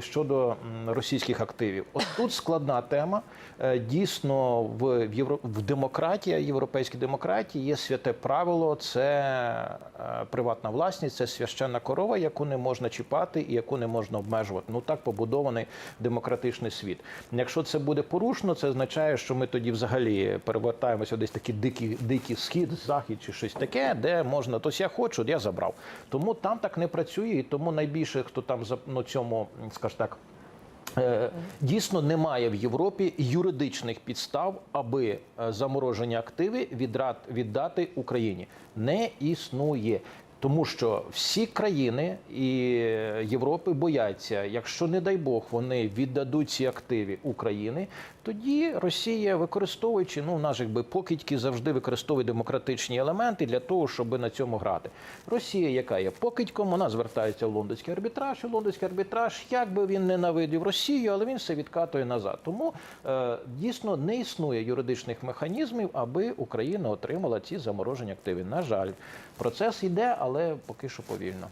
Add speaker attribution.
Speaker 1: Щодо російських активів, от тут складна тема. Е, Дійсно, в, Євро... в демократії, європейській демократії є святе правило: це е, приватна власність, це священна корова, яку не можна чіпати і яку не можна обмежувати. Ну так побудований демократичний світ. Якщо це буде порушено, це означає, що ми тоді взагалі перевертаємося десь такий дикий, дикий схід, захід чи щось таке, де можна тось я хочу, я забрав. Тому там так не працює, і тому найбільше хто там за ну, цьому, скажімо так. Е, Дійсно, немає в Європі юридичних підстав, аби е, заморожені активи віддати Україні. Не існує. Тому що всі країни і Європи бояться, якщо не дай Бог вони віддадуть ці активи України, тоді Росія, використовуючи ну, наш якби покидьки, завжди використовує демократичні елементи для того, щоб на цьому грати. Росія, яка є покидьком, вона звертається в лондонський арбітраж. І лондонський арбітраж, як би він ненавидів Росію, але він все відкатує назад. Тому е, дійсно не існує юридичних механізмів, аби Україна отримала ці заморожені активи. На жаль, процес йде, але поки що повільно.